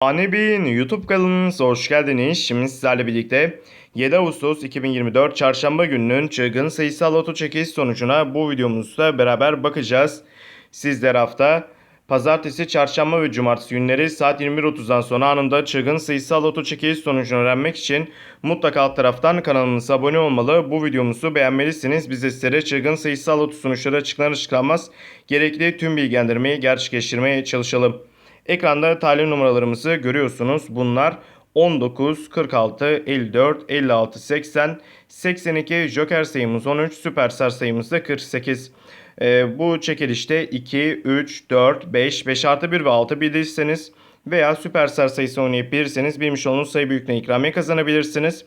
Anebin YouTube kanalınıza hoş geldiniz. Şimdi sizlerle birlikte 7 Ağustos 2024 Çarşamba gününün çılgın sayısal loto çekiliş sonucuna bu videomuzda beraber bakacağız. Sizler hafta Pazartesi, Çarşamba ve Cumartesi günleri saat 21.30'dan sonra anında çılgın sayısal loto çekiliş sonucunu öğrenmek için mutlaka alt taraftan kanalımıza abone olmalı. Bu videomuzu beğenmelisiniz. Biz de sizlere çılgın sayısal loto sonuçları açıklanır açıklanmaz gerekli tüm bilgilendirmeyi gerçekleştirmeye çalışalım. Ekranda talih numaralarımızı görüyorsunuz. Bunlar 19, 46, 54, 56, 80, 82, Joker sayımız 13, Süperstar sayımız da 48. Ee, bu çekilişte 2, 3, 4, 5, 5 artı 1 ve 6 bildiyseniz veya Süperstar sayısı oynayabilirseniz bilmiş olduğunuz sayı büyüklüğüne ikramiye kazanabilirsiniz.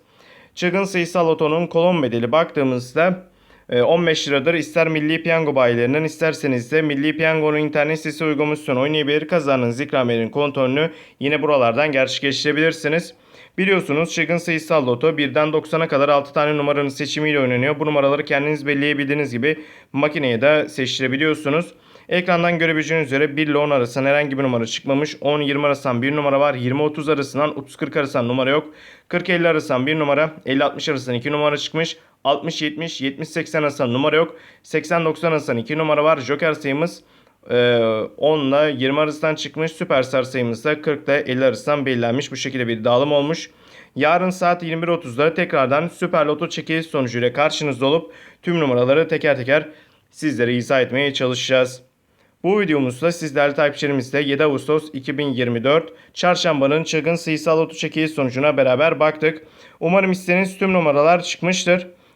Çılgın sayısal lotonun kolon bedeli baktığımızda 15 liradır. İster Milli Piyango bayilerinden isterseniz de Milli Piyango'nun internet sitesi uygulamasını oynayabilir. Kazandığınız ikramiyelerin kontrolünü yine buralardan gerçekleştirebilirsiniz. Biliyorsunuz çılgın sayısal loto 1'den 90'a kadar 6 tane numaranın seçimiyle oynanıyor. Bu numaraları kendiniz belirleyebildiğiniz gibi makineye de seçtirebiliyorsunuz. Ekrandan görebileceğiniz üzere 1 ile 10 arasında herhangi bir numara çıkmamış. 10-20 arasından bir numara var. 20-30 arasından 30-40 arasından numara yok. 40-50 arasından bir numara. 50-60 arasından 2 numara çıkmış. 60-70, 70-80 arasından numara yok. 80-90 arasından 2 numara var. Joker sayımız e, 10 ile 20 arasından çıkmış. Süperstar sayımız da 40 ile 50 arasından belirlenmiş. Bu şekilde bir dağılım olmuş. Yarın saat 21.30'da tekrardan Süper Loto çekiliş sonucuyla karşınızda olup tüm numaraları teker teker sizlere izah etmeye çalışacağız. Bu videomuzda sizlerle takipçilerimizle 7 Ağustos 2024 Çarşamba'nın çılgın sayısal loto çekiliş sonucuna beraber baktık. Umarım istediğiniz tüm numaralar çıkmıştır.